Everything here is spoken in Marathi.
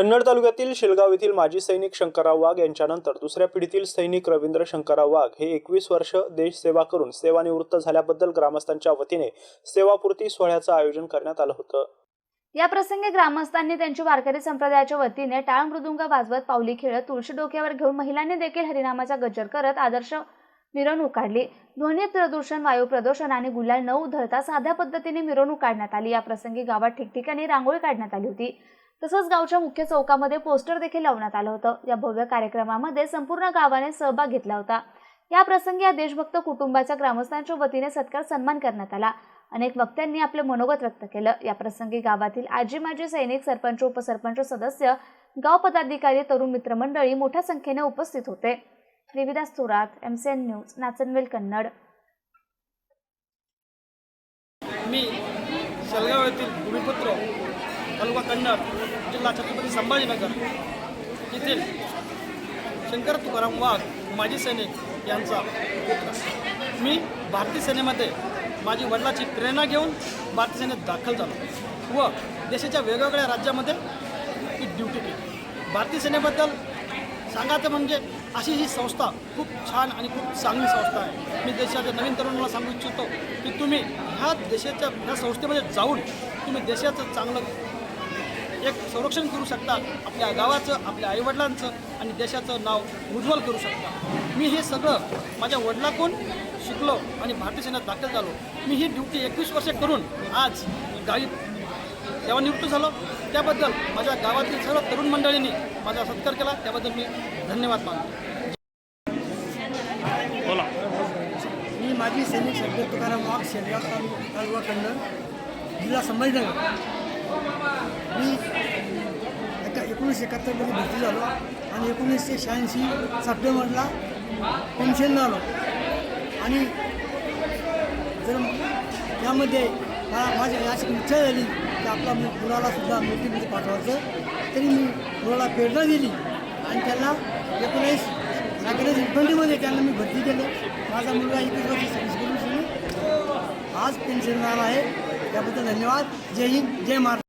कन्नड तालुक्यातील शेलगाव येथील माजी सैनिक शंकरराव वाघ यांच्यानंतर दुसऱ्या पिढीतील सैनिक रवींद्र शंकरराव वाघ हे एकवीस वर्ष देश सेवा करून सेवानिवृत्त झाल्याबद्दल ग्रामस्थांच्या वतीने सेवापूर्ती सोहळ्याचं आयोजन करण्यात आलं होतं. या प्रसंगी ग्रामस्थांनी त्यांची वारकरी संप्रदायाच्या वतीने टाळ मृदुंग वाजवत पावली खेळत तुळशी डोक्यावर घेऊन महिलांनी देखील हरिनामाचा गजर करत आदर्श मिरवणूक काढली. ध्वनी प्रदूषण वायू प्रदूषण आणि गुलाल न उधळता साध्या पद्धतीने मिरवणूक काढण्यात आली. या प्रसंगी गावात ठिकठिकाणी रांगोळी काढण्यात आली होती. तसंच गावच्या मुख्य चौकामध्ये पोस्टर देखील लावण्यात आलं होतं. या भव्य कार्यक्रमामध्ये संपूर्ण गावाने सहभाग घेतला होता. या प्रसंगी या देशभक्त कुटुंबाच्या ग्रामस्थांच्या वतीने सत्कार सन्मान करण्यात आला. अनेक वक्त्यांनी आपले मनोगत व्यक्त केलं. या प्रसंगी गावातील आजी माजी सैनिक सरपंच उपसरपंच सदस्य गाव पदाधिकारी तरुण मित्रमंडळी मोठ्या संख्येने उपस्थित होते. Devidas Thorat MCN news Nachanvel Kannad. मी शेलगाव येथील भूमिपुत्र तालुका कन्नड जिल्हा छत्रपती संभाजीनगर. येथील शंकर तुकाराम वाघ माजी सैनिक यांचा पुत्र. मी भारतीय सेनेमध्ये माझी वडिलाची प्रेरणा घेऊन भारतीय सेनेत दाखल झालो व देशाच्या वेगवेगळ्या राज्यामध्ये ही ड्युटी केली. भारतीय सेनेबद्दल सांगायचं म्हणजे अशी ही संस्था खूप छान आणि खूप चांगली संस्था आहे. मी देशाच्या नवीन तरुणाला सांगू इच्छितो की तुम्ही ह्या देशाच्या ह्या संस्थेमध्ये जाऊन तुम्ही देशाचं चांगलं एक संरक्षण करू शकता आपल्या गावाचं आपल्या आईवडिलांचं आणि देशाचं नाव उज्ज्वल करू शकता. मी हे सगळं माझ्या वडिलाकडून शिकलो आणि भारतीय सेनेत दाखल झालो. मी ही ड्युटी एकवीस वर्षे करून आज गावी सेवानिवृत्त झालो. त्याबद्दल माझ्या गावातील सर्व तरुण मंडळींनी माझा सत्कार केला. त्याबद्दल मी धन्यवाद मानतो. मी माजी सैनिक शब्द तुकाराम वाघ शेलगाव तालु तालुका कन्नड जिल्हा संभाजीनगर. मी एका एकोणीसशे एकाहत्तरमध्ये भरती झालो आणि एकोणीसशे शहाऐंशी सप्टेंबरला पेन्शनला आलो. आणि जर यामध्ये मला माझ्या याची इच्छा झाली की आपला मी मुलाला सुद्धा पाठवायचं तरी मी मुलाला प्रेरणा दिली. आणि त्याला एकोणीस नागरिक इन्फंटीमध्ये त्यांना मी भरती केलं. माझा मुलगा एकवीस वर्ष सर्विस करून आज पेन्शनदार आहे. त्याबद्दल धन्यवाद. जय हिंद जय महाराष्ट्र.